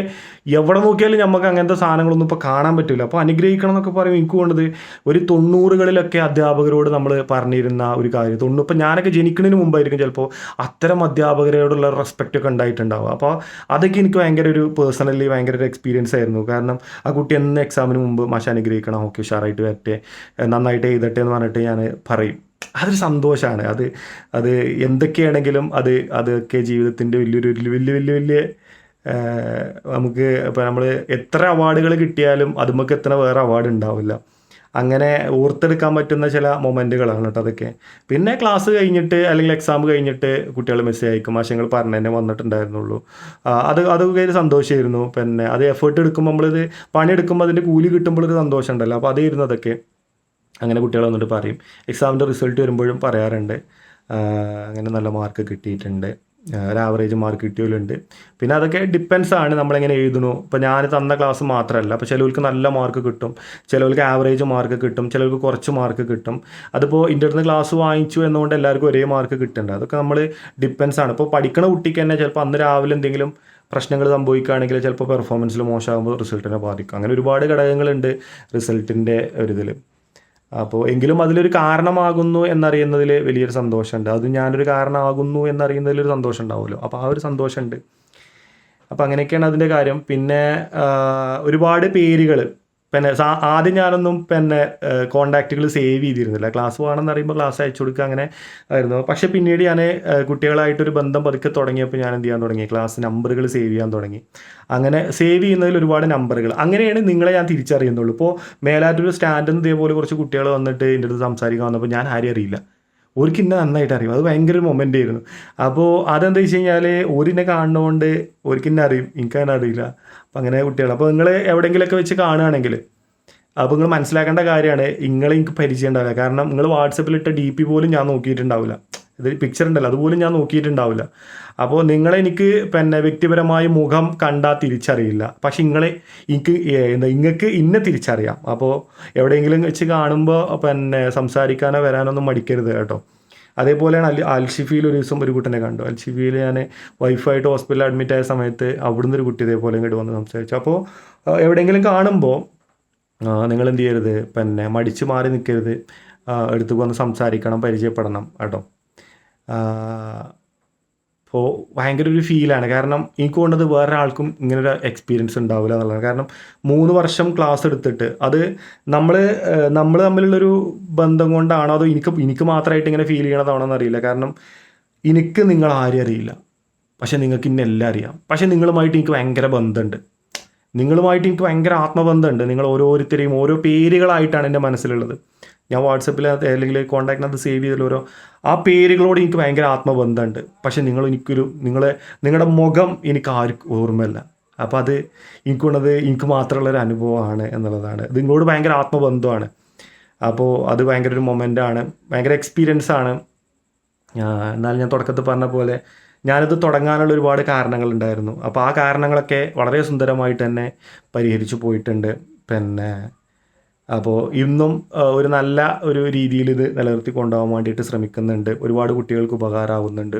എവിടെ നോക്കിയാലും നമുക്ക് അങ്ങനത്തെ സാധനങ്ങളൊന്നും ഇപ്പോൾ കാണാൻ പറ്റില്ല അപ്പോൾ അനുഗ്രഹിക്കണം എന്നൊക്കെ പറയും എനിക്ക് വേണ്ടത് ഒരു തൊണ്ണൂറുകളിലൊക്കെ അധ്യാപകരോട് നമ്മൾ പറഞ്ഞിരുന്ന ഒരു കാര്യം. തൊണ്ണൂ ഇപ്പം ഞാനൊക്കെ ജനിക്കുന്നതിന് മുമ്പായിരിക്കും ചിലപ്പോൾ അത്തരം അധ്യാപകരോടുള്ള റെസ്പെക്റ്റ് ഒക്കെ ഉണ്ടായിട്ടുണ്ടാവും അപ്പോൾ അതൊക്കെ എനിക്ക് ഭയങ്കര ഒരു പേഴ്സണലി ഭയങ്കര ഒരു എക്സ്പീരിയൻസ് ആയിരുന്നു. കാരണം ആ കുട്ടി എന്ന എക്സാമിന് മുമ്പ് മാഷ അനുഗ്രഹിക്കണം ഓക്കെ ഉഷാറായിട്ട് വരട്ടെ നന്നായിട്ട് എഴുതട്ടെ എന്ന് പറഞ്ഞിട്ട് ഞാൻ പറയും. അതൊരു സന്തോഷമാണ് അത് അത് എന്തൊക്കെയാണെങ്കിലും അത് അതൊക്കെ ജീവിതത്തിന്റെ വലിയൊരു വലിയ വലിയ വലിയ നമുക്ക് ഇപ്പോൾ നമ്മൾ എത്ര അവാർഡുകൾ കിട്ടിയാലും അതുമൊക്കെ എത്ര വേറെ അവാർഡ് ഉണ്ടാവില്ല. അങ്ങനെ ഓർത്തെടുക്കാൻ പറ്റുന്ന ചില മൊമെന്റുകളാണ് കേട്ടോ അതൊക്കെ. പിന്നെ ക്ലാസ് കഴിഞ്ഞിട്ട് അല്ലെങ്കിൽ എക്സാം കഴിഞ്ഞിട്ട് കുട്ടികൾ മെസ്സേജ് അയക്കും ആശയങ്ങൾ പറഞ്ഞതന്നെ പറഞ്ഞു തന്നെ വന്നിട്ടുണ്ടായിരുന്നുള്ളൂ അത് അതൊക്കെ ഒരു സന്തോഷമായിരുന്നു പിന്നെ അത് എഫേർട്ട് എടുക്കുമ്പോൾ നമ്മളിത് പണിയെടുക്കുമ്പോൾ അതിന്റെ കൂലി കിട്ടുമ്പോൾ ഒരു സന്തോഷം ഉണ്ടല്ലോ അപ്പോൾ അതായിരുന്നു അതൊക്കെ. അങ്ങനെ കുട്ടികൾ വന്നിട്ട് പറയും. എക്സാമിന്റെ റിസൾട്ട് വരുമ്പോഴും പറയാറുണ്ട്. അങ്ങനെ നല്ല മാർക്ക് കിട്ടിയിട്ടുണ്ട്. ഒരു ആവറേജ് മാർക്ക് കിട്ടിയവരുണ്ട്. പിന്നെ അതൊക്കെ ഡിപ്പെൻസ് ആണ് നമ്മളെങ്ങനെ എഴുതണു ഇപ്പോൾ ഞാൻ തന്ന ക്ലാസ് മാത്രമല്ല അപ്പോൾ ചിലവർക്ക് നല്ല മാർക്ക് കിട്ടും. ചിലവർക്ക് ആവറേജ് മാർക്ക് കിട്ടും. ചിലവർക്ക് കുറച്ച് മാർക്ക് കിട്ടും. അതിപ്പോൾ ഇന്റർന്ന് ക്ലാസ് വാങ്ങിച്ചു എന്നുകൊണ്ട് എല്ലാവർക്കും ഒരേ മാർക്ക് കിട്ടേണ്ട. അതൊക്കെ നമ്മൾ ഡിപ്പെൻസ് ആണ്. ഇപ്പോൾ പഠിക്കണ കുട്ടിക്ക് തന്നെ ചിലപ്പോൾ അന്ന് രാവിലെ എന്തെങ്കിലും പ്രശ്നങ്ങൾ സംഭവിക്കുകയാണെങ്കിൽ ചിലപ്പോൾ പെർഫോമൻസിൽ മോശമാകുമ്പോൾ റിസൾട്ടിനെ ബാധിക്കും. അങ്ങനെ ഒരുപാട് ഘടകങ്ങളുണ്ട് റിസൾട്ടിന്റെ ഒരിതിൽ അപ്പോൾ എങ്കിലും അതിലൊരു കാരണമാകുന്നു എന്നറിയുന്നതിൽ വലിയൊരു സന്തോഷമുണ്ട്. അത് ഞാനൊരു കാരണമാകുന്നു എന്നറിയുന്നതിൽ ഒരു സന്തോഷം ഉണ്ടാവുമല്ലോ അപ്പോൾ ആ ഒരു സന്തോഷമുണ്ട്. അപ്പോൾ അങ്ങനെയൊക്കെയാണ് അതിന്റെ കാര്യം. പിന്നെ ഒരുപാട് പേരുകൾ പിന്നെ ആദ്യം ഞാനൊന്നും പിന്നെ കോണ്ടാക്റ്റുകൾ സേവ് ചെയ്തിരുന്നില്ല. ക്ലാസ് വേണമെന്ന് അറിയുമ്പോൾ ക്ലാസ് അയച്ചു കൊടുക്കുക അങ്ങനെ ആയിരുന്നു. പക്ഷേ പിന്നീട് ഞാൻ കുട്ടികളായിട്ടൊരു ബന്ധം പതുക്കെ തുടങ്ങിയപ്പോൾ ഞാൻ എന്ത് ചെയ്യാൻ തുടങ്ങി? ക്ലാസ് നമ്പറുകൾ സേവ് ചെയ്യാൻ തുടങ്ങി. അങ്ങനെ സേവ് ചെയ്യുന്നതിൽ ഒരുപാട് നമ്പറുകൾ അങ്ങനെയാണ് നിങ്ങളെ ഞാൻ തിരിച്ചറിയുന്നുള്ളൂ. ഇപ്പോൾ മേലാറ്റൊരു സ്റ്റാൻഡിൽ നിന്ന് ഇതേപോലെ കുറച്ച് കുട്ടികൾ വന്നിട്ട് എന്റെ അടുത്ത് സംസാരിക്കാൻ വന്നപ്പോൾ ഞാൻ ആരെയും അറിയില്ല. ഓർക്ക് നന്നായിട്ട് അറിയും. അത് ഭയങ്കര മൊമെന്റ് ആയിരുന്നു. അപ്പോൾ അതെന്താ വെച്ച് കഴിഞ്ഞാൽ ഓരിനെ കാണുന്നതുകൊണ്ട് ഇന്നെ അറിയും. എനിക്കതിനറിയില്ല അപ്പം അങ്ങനെ കുട്ടികൾ അപ്പോൾ നിങ്ങൾ എവിടെയെങ്കിലുമൊക്കെ വെച്ച് കാണുകയാണെങ്കിൽ അപ്പോൾ നിങ്ങൾ മനസ്സിലാക്കേണ്ട കാര്യമാണ് നിങ്ങളെ എനിക്ക് പരിചയം കാരണം നിങ്ങൾ വാട്സപ്പിൽ ഇട്ട ഡി പി പോലും ഞാൻ നോക്കിയിട്ടുണ്ടാവില്ല. ഇത് പിക്ചർ ഉണ്ടല്ലോ അതുപോലും ഞാൻ നോക്കിയിട്ടുണ്ടാവില്ല. അപ്പോൾ നിങ്ങളെ എനിക്ക് പിന്നെ വ്യക്തിപരമായ മുഖം കണ്ടാൽ തിരിച്ചറിയില്ല. പക്ഷെ നിങ്ങളെ എനിക്ക് എന്താ നിങ്ങൾക്ക് ഇന്നെ തിരിച്ചറിയാം. അപ്പോൾ എവിടെയെങ്കിലും വെച്ച് കാണുമ്പോൾ പിന്നെ സംസാരിക്കാനോ വരാനൊന്നും മടിക്കരുത് കേട്ടോ. അതേപോലെയാണ് അൽ അൽഷിഫിയിൽ ഒരു ദിവസം ഒരു കുട്ടനെ കണ്ടു. അൽഷിഫിയിൽ ഞാൻ വൈഫായിട്ട് ഹോസ്പിറ്റലിൽ അഡ്മിറ്റ് ആയ സമയത്ത് അവിടുന്ന് ഒരു കുട്ടി ഇതേപോലെ ഇങ്ങോട്ട് വന്ന് സംസാരിച്ചു. അപ്പോൾ എവിടെയെങ്കിലും കാണുമ്പോൾ നിങ്ങൾ എന്ത് ചെയ്യരുത്? പിന്നെ മടിച്ച് മാറി നിൽക്കരുത് എടുത്തു വന്ന് സംസാരിക്കണം പരിചയപ്പെടണം കേട്ടോ. അപ്പോൾ ഭയങ്കര ഒരു ഫീലാണ് കാരണം എനിക്ക് കൊണ്ടത് വേറൊരാൾക്കും ഇങ്ങനൊരു എക്സ്പീരിയൻസ് ഉണ്ടാവില്ല എന്നുള്ളതാണ്. കാരണം മൂന്ന് വർഷം ക്ലാസ് എടുത്തിട്ട് അത് നമ്മൾ നമ്മൾ തമ്മിലുള്ളൊരു ബന്ധം കൊണ്ടാണോ അതോ എനിക്ക് എനിക്ക് മാത്രമായിട്ട് ഇങ്ങനെ ഫീൽ ചെയ്യണതാണോ എന്നറിയില്ല കാരണം എനിക്ക് നിങ്ങൾ ആരും അറിയില്ല. പക്ഷേ നിങ്ങൾക്ക് ഇന്നെ എല്ലാം അറിയാം. പക്ഷേ നിങ്ങളുമായിട്ട് എനിക്ക് ഭയങ്കര ബന്ധമുണ്ട്. നിങ്ങളുമായിട്ട് എനിക്ക് ഭയങ്കര ആത്മബന്ധമുണ്ട്. നിങ്ങൾ ഓരോരുത്തരെയും ഓരോ പേരുകളായിട്ടാണ് എന്റെ മനസ്സിലുള്ളത്. ഞാൻ വാട്സപ്പിൽ അല്ലെങ്കിൽ കോൺടാക്റ്റിനകത്ത് സേവ് ചെയ്തല്ലോ ആ പേരുകളോട് എനിക്ക് ഭയങ്കര ആത്മബന്ധമുണ്ട്. പക്ഷേ നിങ്ങൾ എനിക്കൊരു നിങ്ങളെ നിങ്ങളുടെ മുഖം എനിക്ക് ആർക്കും ഓർമ്മയില്ല. അപ്പോൾ അത് എനിക്കുള്ളത് എനിക്ക് മാത്രമുള്ളൊരു അനുഭവമാണ് എന്നുള്ളതാണ്. ഇത് നിങ്ങളോട് ഭയങ്കര ആത്മബന്ധമാണ്. അപ്പോൾ അത് ഭയങ്കര ഒരു മൊമെന്റാണ് ഭയങ്കര എക്സ്പീരിയൻസ് ആണ്. എന്നാലും ഞാൻ തുടക്കത്തിൽ പറഞ്ഞ പോലെ ഞാനത് തുടങ്ങാനുള്ള ഒരുപാട് കാരണങ്ങളുണ്ടായിരുന്നു അപ്പോൾ ആ കാരണങ്ങളൊക്കെ വളരെ സുന്ദരമായിട്ട് തന്നെ പരിഹരിച്ചു പോയിട്ടുണ്ട്. പിന്നെ അപ്പോൾ ഇന്നും ഒരു നല്ല ഒരു രീതിയിൽ ഇത് നിലനിർത്തി കൊണ്ടുപോകാൻ വേണ്ടിയിട്ട് ശ്രമിക്കുന്നുണ്ട്. ഒരുപാട് കുട്ടികൾക്ക് ഉപകാരമാവുന്നുണ്ട്.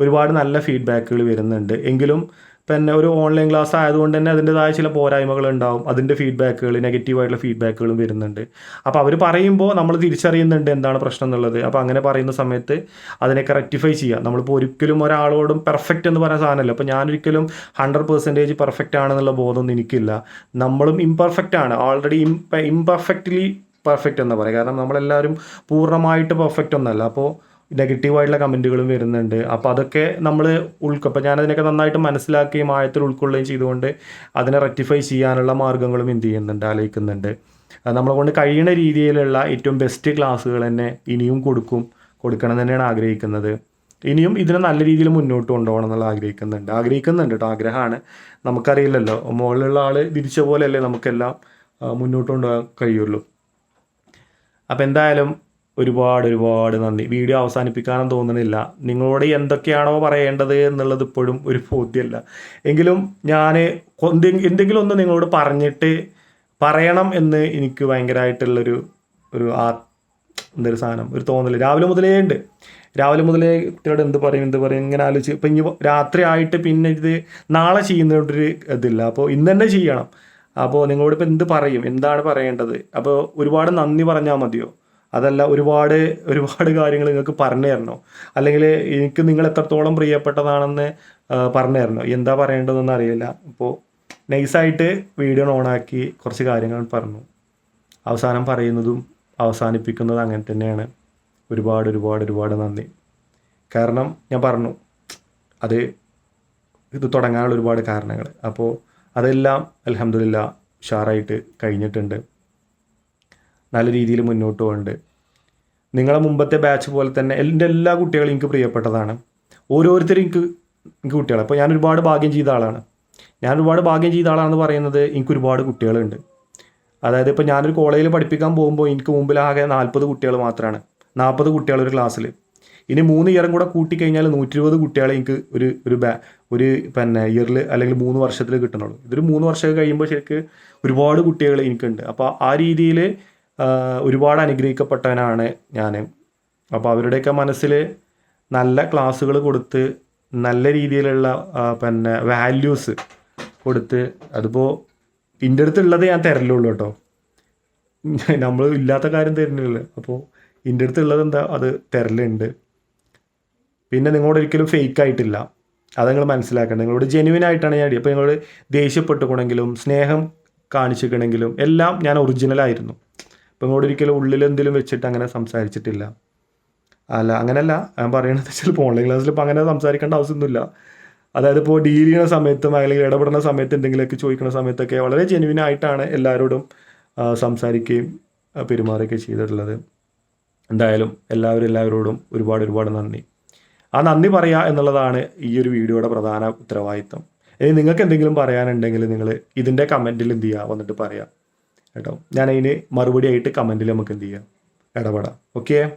ഒരുപാട് നല്ല ഫീഡ്ബാക്കുകൾ വരുന്നുണ്ട്. എങ്കിലും പിന്നെ ഒരു ഓൺലൈൻ ക്ലാസ് ആയതുകൊണ്ട് തന്നെ അതിന്റെതായ ചില പോരായ്മകൾ ഉണ്ടാവും. അതിന്റെ ഫീഡ്ബാക്കുകൾ നെഗറ്റീവായിട്ടുള്ള ഫീഡ്ബാക്കുകളും വരുന്നുണ്ട്. അപ്പോൾ അവർ പറയുമ്പോൾ നമ്മൾ തിരിച്ചറിയുന്നുണ്ട് എന്താണ് പ്രശ്നം എന്നുള്ളത്. അപ്പോൾ അങ്ങനെ പറയുന്ന സമയത്ത് അതിനൊക്കെ റെക്ടിഫൈ ചെയ്യുക നമ്മളിപ്പോൾ ഒരിക്കലും ഒരാളോടും പെർഫെക്റ്റ് എന്ന് പറയുന്ന സാധനമല്ല. അപ്പോൾ ഞാനൊരിക്കലും ഹൺഡ്രഡ് പെർസെന്റേജ് പെർഫെക്റ്റ് ആണെന്നുള്ള ബോധമൊന്നും എനിക്കില്ല. നമ്മളും ഇംപെർഫെക്റ്റ് ആണ്. ഓൾറെഡി ഇംപ ഇംപെർഫെക്റ്റ്ലി പെർഫെക്റ്റ് എന്ന് പറയാം. കാരണം നമ്മളെല്ലാവരും പൂർണമായിട്ട് പെർഫെക്റ്റ് ഒന്നല്ല. അപ്പോൾ നെഗറ്റീവായിട്ടുള്ള കമന്റുകളും വരുന്നുണ്ട്. അപ്പോൾ അതൊക്കെ നമ്മൾ ഉൾക്ക അപ്പോൾ ഞാനതിനൊക്കെ നന്നായിട്ട് മനസ്സിലാക്കുകയും ആഴത്തിൽ ഉൾക്കൊള്ളുകയും ചെയ്തുകൊണ്ട് അതിനെ റെക്ടിഫൈ ചെയ്യാനുള്ള മാർഗങ്ങളും എന്ത് ചെയ്യുന്നുണ്ട് ആലോചിക്കുന്നുണ്ട്. നമ്മളെ കൊണ്ട് കഴിയുന്ന രീതിയിലുള്ള ഏറ്റവും ബെസ്റ്റ് ക്ലാസ്സുകൾ തന്നെ ഇനിയും കൊടുക്കും കൊടുക്കണം തന്നെയാണ് ആഗ്രഹിക്കുന്നത്. ഇനിയും ഇതിനെ നല്ല രീതിയിൽ മുന്നോട്ട് കൊണ്ടുപോകണം എന്നുള്ള ആഗ്രഹിക്കുന്നുണ്ട്. ആഗ്രഹിക്കുന്നുണ്ട് കേട്ടോ ആഗ്രഹമാണ്. നമുക്കറിയില്ലല്ലോ. മുകളിലുള്ള ആൾ തിരിച്ച പോലെയല്ലേ നമുക്കെല്ലാം മുന്നോട്ട് കൊണ്ടുപോകാൻ കഴിയുള്ളൂ. അപ്പോൾ എന്തായാലും ഒരുപാട് ഒരുപാട് നന്ദി. വീഡിയോ അവസാനിപ്പിക്കാനും തോന്നുന്നില്ല. നിങ്ങളോട് എന്തൊക്കെയാണോ പറയേണ്ടത് എന്നുള്ളത് ഇപ്പോഴും ഒരു ബോധ്യമല്ല എങ്കിലും ഞാൻ എന്തെങ്കിലും ഒന്ന് നിങ്ങളോട് പറഞ്ഞിട്ട് പറയണം എന്ന് എനിക്ക് ഭയങ്കരമായിട്ടുള്ളൊരു ഒരു ആ എന്തൊരു സാധനം ഒരു തോന്നൽ രാവിലെ മുതലേ ഉണ്ട്. രാവിലെ മുതലേ കുട്ടികളോട് എന്ത് പറയും എന്ത് പറയും ഇങ്ങനെ ആലോചിച്ച്. ഇപ്പം ഇനി രാത്രി ആയിട്ട് പിന്നെ ഇത് നാളെ ചെയ്യുന്നതുകൊണ്ടൊരു ഇതില്ല. അപ്പോൾ ഇന്ന് തന്നെ ചെയ്യണം. അപ്പോൾ നിങ്ങളോട് ഇപ്പം എന്ത് പറയും എന്താണ് പറയേണ്ടത്? അപ്പോൾ ഒരുപാട് നന്ദി പറഞ്ഞാൽ മതിയോ? അതല്ല ഒരുപാട് ഒരുപാട് കാര്യങ്ങൾ നിങ്ങൾക്ക് പറഞ്ഞു തരണോ അല്ലെങ്കിൽ എനിക്ക് നിങ്ങൾ എത്രത്തോളം പ്രിയപ്പെട്ടതാണെന്ന് പറഞ്ഞു തരണോ എന്താ പറയേണ്ടതെന്ന് അറിയില്ല. അപ്പോൾ നൈസായിട്ട് വീഡിയോ ഓണാക്കി കുറച്ച് കാര്യങ്ങൾ പറഞ്ഞു. അവസാനം പറയുന്നതും അവസാനിപ്പിക്കുന്നതും അങ്ങനെ തന്നെയാണ്. ഒരുപാട് ഒരുപാട് ഒരുപാട് നന്ദി. കാരണം ഞാൻ പറഞ്ഞു അത് ഇത് തുടങ്ങാനുള്ള ഒരുപാട് കാരണങ്ങൾ. അപ്പോൾ അതെല്ലാം അലഹമില്ല ഉഷാറായിട്ട് കഴിഞ്ഞിട്ടുണ്ട്. നല്ല രീതിയിൽ മുന്നോട്ട് പോകുന്നുണ്ട് നിങ്ങളെ മുമ്പത്തെ ബാച്ച് പോലെ തന്നെ എന്റെ എല്ലാ കുട്ടികളും എനിക്ക് പ്രിയപ്പെട്ടതാണ്. ഓരോരുത്തരും എനിക്ക് എനിക്ക് കുട്ടികളെ അപ്പോൾ ഞാൻ ഒരുപാട് ഭാഗ്യം ചെയ്ത ആളാണ്. ഞാൻ ഒരുപാട് ഭാഗ്യം ചെയ്ത ആളാണെന്ന് പറയുന്നത് എനിക്ക് ഒരുപാട് കുട്ടികളുണ്ട്. അതായത് ഇപ്പോൾ ഞാനൊരു കോളേജിൽ പഠിപ്പിക്കാൻ പോകുമ്പോൾ എനിക്ക് മുമ്പിൽ ആകെ നാൽപ്പത് കുട്ടികൾ മാത്രമാണ് നാൽപ്പത് കുട്ടികൾ ഒരു ക്ലാസ്സിൽ ഇനി മൂന്ന് ഇയറും കൂടെ കൂട്ടിക്കഴിഞ്ഞാൽ നൂറ്റി ഇരുപത് കുട്ടികളെ എനിക്ക് ഒരു ഒരു ബാ ഒരു പിന്നെ ഇയറിൽ അല്ലെങ്കിൽ മൂന്ന് വർഷത്തിൽ കിട്ടണുള്ളൂ ഇതൊരു മൂന്ന് വർഷമൊക്കെ കഴിയുമ്പോൾ ശരിക്ക് ഒരുപാട് കുട്ടികൾ എനിക്കുണ്ട്. അപ്പോൾ ആ രീതിയിൽ ഒരുപാട് അനുഗ്രഹിക്കപ്പെട്ടവനാണ് ഞാൻ. അപ്പോൾ അവരുടെയൊക്കെ മനസ്സിൽ നല്ല ക്ലാസ്സുകൾ കൊടുത്ത് നല്ല രീതിയിലുള്ള പിന്നെ വാല്യൂസ് കൊടുത്ത് അതിപ്പോൾ എന്റെ അടുത്തുള്ളത് ഞാൻ തരലുള്ളൂ കേട്ടോ. നമ്മൾ ഇല്ലാത്ത കാര്യം തരുന്നില്ല. അപ്പോൾ എന്റെ അടുത്തുള്ളത് എന്താ അത് തരലുണ്ട്. പിന്നെ നിങ്ങളോട് ഒരിക്കലും ഫേക്ക് ആയിട്ടില്ല. അത് നിങ്ങൾ മനസ്സിലാക്കണം. നിങ്ങളോട് ജെനുവിൻ ആയിട്ടാണ് ഞാൻ അപ്പോൾ നിങ്ങളോട് ദേഷ്യപ്പെട്ടുകൊണ്ടെങ്കിലും സ്നേഹം കാണിച്ചിരിക്കണമെങ്കിലും എല്ലാം ഞാൻ ഒറിജിനലായിരുന്നു ഇപ്പം ഇങ്ങോട്ട് ഒരിക്കലും ഉള്ളിൽ എന്തെങ്കിലും വെച്ചിട്ട് അങ്ങനെ സംസാരിച്ചിട്ടില്ല. അല്ല അങ്ങനെയല്ല ഞാൻ പറയണത് ചിലപ്പോൾ ഓൺലൈൻ ക്ലാസ്സിൽ ഇപ്പോൾ അങ്ങനെ സംസാരിക്കേണ്ട ആവശ്യമൊന്നുമില്ല. അതായത് ഇപ്പോൾ ഡീൽ ചെയ്യുന്ന സമയത്തും അല്ലെങ്കിൽ ഇടപെടുന്ന സമയത്ത് എന്തെങ്കിലുമൊക്കെ ചോദിക്കുന്ന സമയത്തൊക്കെ വളരെ ജെനുവിൻ ആയിട്ടാണ് എല്ലാവരോടും സംസാരിക്കുകയും പെരുമാറുകയൊക്കെ ചെയ്തിട്ടുള്ളത്. എന്തായാലും എല്ലാവരും എല്ലാവരോടും ഒരുപാട് ഒരുപാട് നന്ദി. ആ നന്ദി പറയുക എന്നുള്ളതാണ് ഈ ഒരു വീഡിയോയുടെ പ്രധാന ഉത്തരവാദിത്തം ഇനി നിങ്ങൾക്ക് എന്തെങ്കിലും പറയാനുണ്ടെങ്കിൽ നിങ്ങൾ ഇതിന്റെ കമന്റിൽ എന്ത് ചെയ്യുക വന്നിട്ട് പറയാം. കേട്ടോ. ഞാൻ അതിന് മറുപടി ആയിട്ട് കമന്റിൽ നമുക്ക് എന്ത് ചെയ്യാം? ഇടപെടാം. ഓക്കെ